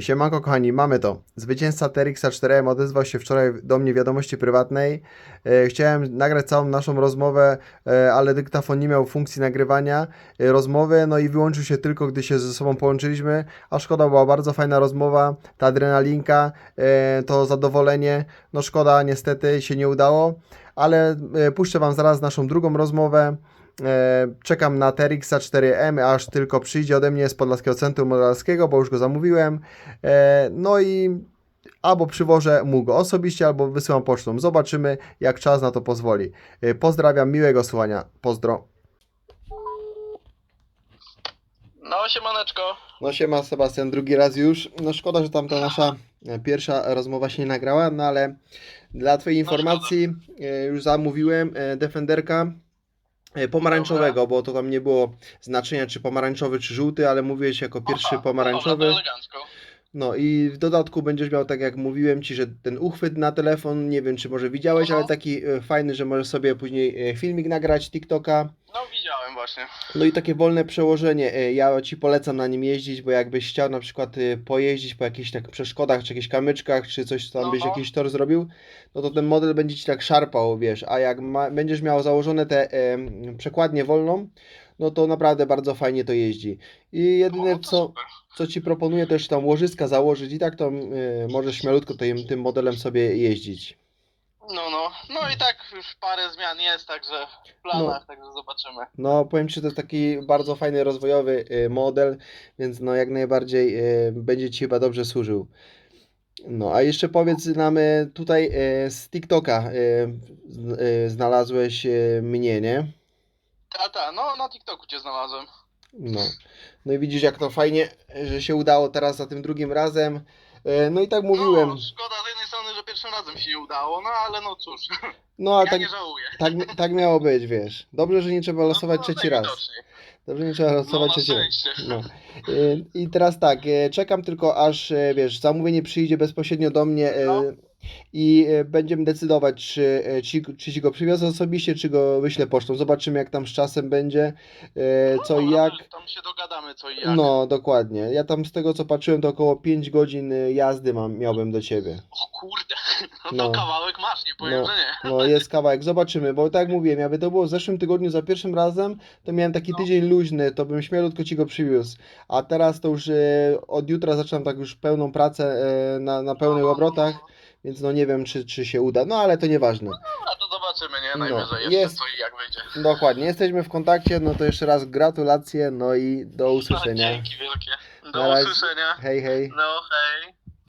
Siemanko kochani, mamy to. Zwycięzca TRX 4M odezwał się wczoraj do mnie w wiadomości prywatnej. E, chciałem nagrać całą naszą rozmowę, e, ale dyktafon nie miał funkcji nagrywania e, rozmowy, no i wyłączył się tylko, gdy się ze sobą połączyliśmy. A szkoda, była bardzo fajna rozmowa, ta adrenalinka, to zadowolenie. No szkoda, niestety się nie udało, ale puszczę Wam zaraz naszą drugą rozmowę. E, Czekam na TRX 4M, aż tylko przyjdzie ode mnie z Podlaskiego Centrum Modelarskiego, bo już go zamówiłem. E, No i albo przywożę mu go osobiście, albo wysyłam pocztą. Zobaczymy, jak czas na to pozwoli. E, Pozdrawiam, miłego słuchania. Pozdro. No, siemaneczko. No siema Sebastian, drugi raz już. No szkoda, że tamta nasza e, pierwsza rozmowa się nie nagrała, no ale dla Twojej informacji e, już zamówiłem Defenderka e, pomarańczowego, bo to tam nie było znaczenia czy pomarańczowy czy żółty, ale mówiłeś jako pierwszy Aha, pomarańczowy. Dobra, to elegancko. No i w dodatku będziesz miał, tak jak mówiłem Ci, że ten uchwyt na telefon, nie wiem czy może widziałeś, Aha. ale taki e, fajny, że możesz sobie później e, filmik nagrać, TikToka. No, widziałem właśnie. No i takie wolne przełożenie. e, Ja Ci polecam na nim jeździć, bo jakbyś chciał na przykład e, pojeździć po jakichś tak przeszkodach, czy jakichś kamyczkach, czy coś tam byś jakiś tor zrobił, no to ten model będzie Ci tak szarpał, wiesz, a jak ma, będziesz miał założone te e, przekładnie wolną, no to naprawdę bardzo fajnie to jeździ. I jedyne to co, super. co Ci proponuję, jeszcze tam łożyska założyć i tak to e, możesz śmialutko tym, tym modelem sobie jeździć. No, no. No i tak już parę zmian jest, także w planach, także zobaczymy. No, powiem Ci, że to jest taki bardzo fajny, rozwojowy y, model, więc no jak najbardziej y, będzie Ci chyba dobrze służył. No, a jeszcze powiedz nam y, tutaj y, z TikToka y, z- y, znalazłeś y, mnie, nie? Ta, ta, no na TikToku cię znalazłem. No. No i widzisz jak to fajnie, że się udało teraz za tym drugim razem. Y, No i tak mówiłem. No, szkoda z jednej strony, że pierwszym razem się nie udało, no ale no cóż, No, a ja tak, nie żałuję. tak, tak miało być, wiesz. Dobrze, że nie trzeba losować no, trzeci raz. najwidoczniej. Dobrze, nie trzeba No, losować na trzeci raz. No. Y, I teraz tak, y, czekam tylko aż, y, wiesz, zamówienie przyjdzie bezpośrednio do mnie No. i będziemy decydować, czy, ci, czy ci go przywiozę osobiście, czy go wyślę pocztą. Zobaczymy, jak tam z czasem będzie, y, co i Dobra, jak. Tam się dogadamy co i jak. No, dokładnie. Ja tam z tego, co patrzyłem, to około 5 godzin jazdy mam, miałbym do ciebie. O kurde, no to No. kawałek masz, nie powiem, No. że nie. No, jest kawałek, zobaczymy, bo tak jak mówiłem, jakby to było w zeszłym tygodniu za pierwszym razem, to miałem taki No. tydzień luźny, to bym śmielutko ci go przywiózł. A teraz to już e, od jutra zaczynam tak już pełną pracę e, na, na pełnych No, no, obrotach, no. więc no nie wiem, czy, czy się uda, no ale to nieważne. Dobra, to zobaczymy, nie? No, Najwyżej jeszcze jest. co i jak wyjdzie. Dokładnie, jesteśmy w kontakcie, no to jeszcze raz gratulacje, no i do usłyszenia. No, dzięki wielkie. Do usłyszenia. Hej, hej. No hej.